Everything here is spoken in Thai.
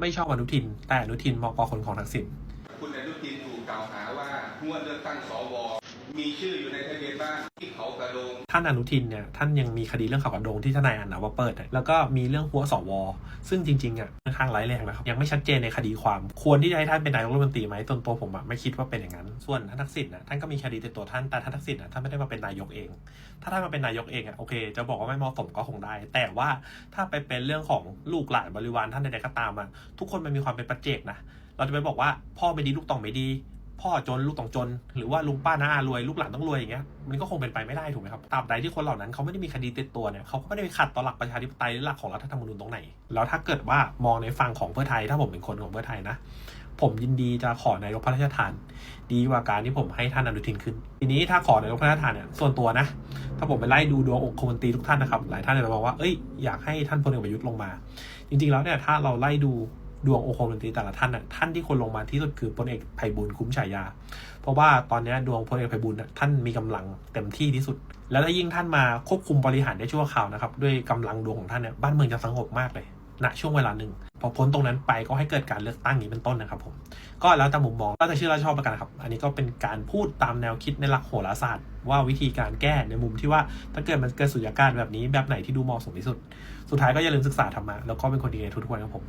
ไม่ชอบอนุทิน แต่อนุทินมองกอคนของทักษิณคุณอนุทินถูกกล่าวหาว่างวดเลือกตั้งสวมีชื่ออยู่ในทะเบียนบ้านที่เขากระโดงท่านอนุทินเนี่ยท่านยังมีคดีเรื่องข่าวกระโดงที่ทนายอันนะว่าเปิดเนี่ยแล้วก็มีเรื่องหัวสว ซึ่งจริงๆอะค่ อนข้างร้ายแรงนะครับ ยังไม่ชัดเจนในคดีความ ควรที่จะให้ท่านเป็นนายกรัฐมนตรีไหมตนตัวผมอะไม่คิดว่าเป็นอย่างนั้น ส่วนท่านทักษิณนะท่านก็มีคดีติดตัวท่านแต่ท่านทักษิณนะท่านไม่ได้มาเป็นนายกเอง ถ้าท่านมาเป็นนายกเองอะโอเค จะบอกว่าไม่เหมาะสมก็คงได้ แต่ว่าถ้าไปเป็นเรื่องของลูกหลานบริวารท่านใดๆก็ตามอะทุกคนมันมีความเป็นประเจกนะเราจะไปบอกว่าพ่อไม่ดีลูกต้องไม่ดี พ่อจนลูกต้องจน หรือว่าลุงป้าน้าอารวยลูกหลานต้องรวยอย่างเงี้ยมันก็คงเป็นไปไม่ได้ถูกไหมครับตราบใดที่คนเหล่านั้นเขาไม่ได้มีคดีติดตัวเนี่ยเขาก็ไม่ได้ไปขัดต่อหลักประชาธิปไตยหรือหลักของรัฐธรรมนูญตรงไหน แล้วถ้าเกิดว่ามองในฝั่งของเพื่อไทย ถ้าผมเป็นคนของเพื่อไทยนะ ผมยินดีจะขอนายกพระราชทาน ดีกว่าการที่ผมให้ท่านอนุทินขึ้น ทีนี้ถ้าขอนายกพระราชทานเนี่ยส่วนตัวนะ ถ้าผมไปไล่ดูดวงองคมนตรีทุกท่านนะครับหลายท่านจะบอกว่าเอ้ยอยากให้ท่านพลเอกประยุทธ์ลงมา จริง ๆแล้วเนี่ยถ้าเราไล่ดู ดวงองคมนตรีแต่ละท่านน่ะท่านที่ควรลงมาที่สุดคือพลเอกไพบูลย์คุ้มฉายา เพราะว่าตอนนี้ดวงพลเอกไพบูลย์น่ะท่านมีกำลังเต็มที่ที่สุด แล้วถ้ายิ่งท่านมาควบคุมบริหารได้ชั่วคราวนะครับด้วยกำลังดวงของท่านเนี่ยบ้านเมืองจะสงบมากเลยณช่วงเวลาหนึ่งพอพ้นตรงนั้นไปก็ให้เกิดการเลือกตั้งนี้เป็นต้นนะครับผมก็แล้วแต่มุมมองก็จะเชื่อและชอบประกันครับ อันนี้ก็เป็นการพูดตามแนวคิดในหลักโหราศาสตร์ ว่าวิธีการแก้ในมุมที่ว่าถ้าเกิดมันเกิดสุญญากาศแบบนี้แบบไหนที่ดูเหมาะสมที่สุด สุดท้ายก็อย่าลืมศึกษาธรรมะแล้วก็เป็นคนดีในทุกๆวันครับผม